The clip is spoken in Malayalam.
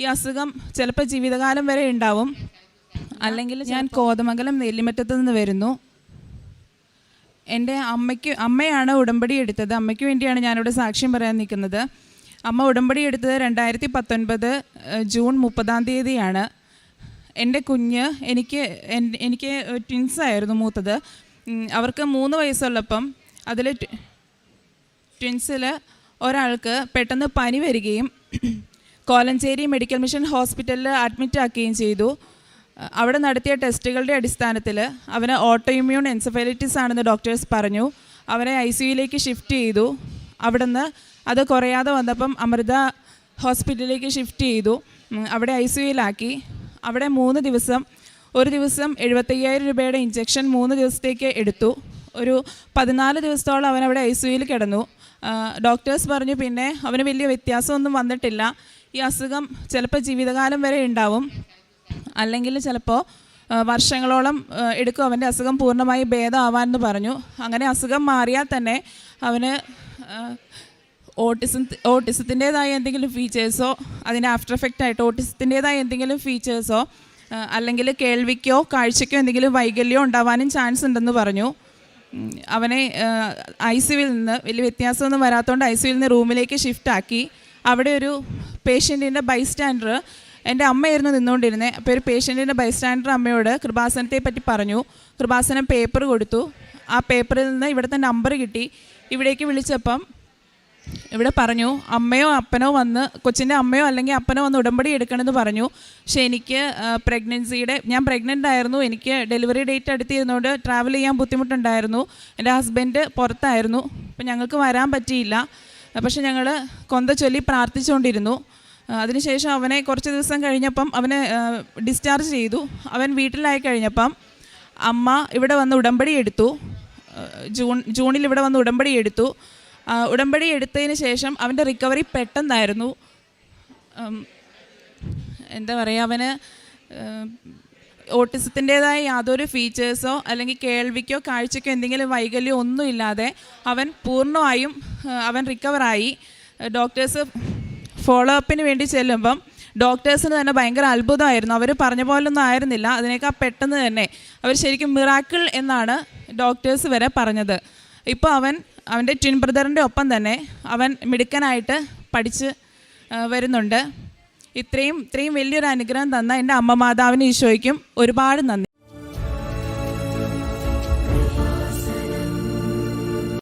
ഈ അസുഖം ചിലപ്പോൾ ജീവിതകാലം വരെ ഉണ്ടാവും. അല്ലെങ്കിൽ ഞാൻ കോതമംഗലം നെല്ലിമറ്റത്ത് നിന്ന് വരുന്നു. എന്റെ അമ്മയ്ക്ക് അമ്മയാണ് ഉടമ്പടി എടുത്തത്. അമ്മയ്ക്ക് വേണ്ടിയാണ് ഞാനിവിടെ സാക്ഷ്യം പറയാൻ നിൽക്കുന്നത്. അമ്മ ഉടമ്പടി എടുത്തത് രണ്ടായിരത്തി പത്തൊൻപത് ജൂൺ മുപ്പതാം തീയതിയാണ്. എന്റെ കുഞ്ഞ് എനിക്ക് എനിക്ക് ട്വിൻസ് ആയിരുന്നു മൂത്തത്. അവർക്ക് മൂന്ന് വയസ്സുള്ളപ്പം അതിൽ ട്വിൻസിൽ ഒരാൾക്ക് പെട്ടെന്ന് പനി വരികയും കോലഞ്ചേരി മെഡിക്കൽ മിഷൻ ഹോസ്പിറ്റലിൽ അഡ്മിറ്റ് ആക്കുകയും ചെയ്തു. അവിടെ നടത്തിയ ടെസ്റ്റുകളുടെ അടിസ്ഥാനത്തിൽ അവന് ഓട്ടോഇമ്മ്യൂൺ എൻസഫലൈറ്റിസ് ആണെന്ന് ഡോക്ടേഴ്സ് പറഞ്ഞു. അവനെ ഐ സിയുയിലേക്ക് ഷിഫ്റ്റ് ചെയ്തു. അവിടുന്ന് അത് കുറയാതെ വന്നപ്പം അമൃത ഹോസ്പിറ്റലിലേക്ക് ഷിഫ്റ്റ് ചെയ്തു. അവിടെ ഐ സിയുയിലാക്കി അവിടെ മൂന്ന് ദിവസം ഒരു ദിവസം എഴുപത്തയ്യായിരം രൂപയുടെ ഇഞ്ചക്ഷൻ മൂന്ന് ദിവസത്തേക്ക് എടുത്തു. ഒരു പതിനാല് ദിവസത്തോളം അവൻ അവിടെ ഐ സിയുയിൽ കിടന്നു. ഡോക്ടേഴ്സ് പറഞ്ഞു പിന്നെ അവന് വലിയ വ്യത്യാസമൊന്നും വന്നിട്ടില്ല. ഈ അസുഖം ചിലപ്പോൾ ജീവിതകാലം വരെ ഉണ്ടാവും. അല്ലെങ്കിൽ ചിലപ്പോൾ വർഷങ്ങളോളം എടുക്കും. അവന്റെ അസുഖം പൂർണമായി ഭേദമാവാമെന്ന് പറഞ്ഞു. അങ്ങനെ അസുഖം മാറിയാൽ തന്നെ അവന് ഓട്ടിസം ഓട്ടിസത്തിന്റേതായ എന്തെങ്കിലും ഫീച്ചേഴ്സോ അതിന്റെ ആഫ്റ്റർ എഫക്റ്റ് ആയിട്ട് ഓട്ടിസത്തിന്റേതായ എന്തെങ്കിലും ഫീച്ചേഴ്സോ അല്ലെങ്കിൽ കേൾവിക്കോ കാഴ്ചയ്ക്കോ എന്തെങ്കിലും വൈകല്യമോ ഉണ്ടാവാനും ചാൻസ് ഉണ്ടെന്ന് പറഞ്ഞു. അവനെ ഐ സിയിൽ നിന്ന് വലിയ വ്യത്യാസമൊന്നും വരാത്തതുകൊണ്ട് ഐ സിയിൽ നിന്ന് റൂമിലേക്ക് ഷിഫ്റ്റ് ആക്കി. അവിടെ ഒരു പേഷ്യന്റിന്റെ ബൈസ്റ്റാൻഡർ എന്റെ അമ്മയായിരുന്നു നിന്നുകൊണ്ടിരുന്നത് അപ്പോൾ ഒരു പേഷ്യന്റിന്റെ ബൈസ്റ്റാൻഡർ അമ്മയോട് കൃപാസനത്തെ പറ്റി പറഞ്ഞു. കൃപാസനം പേപ്പർ കൊടുത്തു. ആ പേപ്പറിൽ നിന്ന് ഇവിടുത്തെ നമ്പർ കിട്ടി. ഇവിടേക്ക് വിളിച്ചപ്പം ഇവിടെ പറഞ്ഞു അമ്മയോ അപ്പനോ വന്ന് കൊച്ചിന്റെ അമ്മയോ അല്ലെങ്കിൽ അപ്പനോ വന്ന് ഉടമ്പടി എടുക്കണമെന്ന് പറഞ്ഞു. പക്ഷെ എനിക്ക് പ്രഗ്നൻസിയുടെ ഞാൻ പ്രഗ്നന്റ് ആയിരുന്നു. എനിക്ക് ഡെലിവറി ഡേറ്റ് അടുത്തിരുന്നതുകൊണ്ട് ട്രാവൽ ചെയ്യാൻ ബുദ്ധിമുട്ടുണ്ടായിരുന്നു. എന്റെ ഹസ്ബൻഡ് പുറത്തായിരുന്നു. അപ്പം ഞങ്ങൾക്ക് വരാൻ പറ്റിയില്ല. പക്ഷെ ഞങ്ങൾ കൊന്ത ചൊല്ലി പ്രാർത്ഥിച്ചുകൊണ്ടിരുന്നു. അതിനുശേഷം അവനെ കുറച്ച് ദിവസം കഴിഞ്ഞപ്പം അവനെ ഡിസ്ചാർജ് ചെയ്തു. അവൻ വീട്ടിലായി കഴിഞ്ഞപ്പം അമ്മ ഇവിടെ വന്ന് ഉടമ്പടി എടുത്തു. ജൂൺ ജൂണിൽ ഇവിടെ വന്ന് ഉടമ്പടി എടുത്തു. ഉടമ്പടി എടുത്തതിന് ശേഷം അവന്റെ റിക്കവറി പെട്ടെന്നായിരുന്നു. എന്താ പറയുക അവന് ഓട്ടിസത്തിന്റെതായ യാതൊരു ഫീച്ചേഴ്സോ അല്ലെങ്കിൽ കേൾവിക്കോ കാഴ്ചയ്ക്കോ എന്തെങ്കിലും വൈകല്യമോ ഒന്നുമില്ലാതെ അവൻ പൂർണമായും അവൻ റിക്കവറായി ഡോക്ടേഴ്സ് ഫോളോ അപ്പിന് വേണ്ടി ചെല്ലുമ്പം ഡോക്ടേഴ്സിന് തന്നെ ഭയങ്കര അത്ഭുതമായിരുന്നു. അവർ പറഞ്ഞ പോലൊന്നും ആയിരുന്നില്ല. അതിനേക്കാൾ പെട്ടെന്ന് തന്നെ അവർ ശരിക്കും മിറാക്കിൾ എന്നാണ് ഡോക്ടേഴ്സ് വരെ പറഞ്ഞത്. ഇപ്പോൾ അവൻ അവന്റെ ട്വിൻ ബ്രദറിന്റെ ഒപ്പം തന്നെ അവൻ മിടുക്കനായിട്ട് പഠിച്ച് വരുന്നുണ്ട്. ഇത്രയും ഇത്രയും വലിയൊരു അനുഗ്രഹം തന്ന എന്റെ അമ്മ മാതാവിന് ഈശോയ്ക്കും ഒരുപാട് നന്ദി.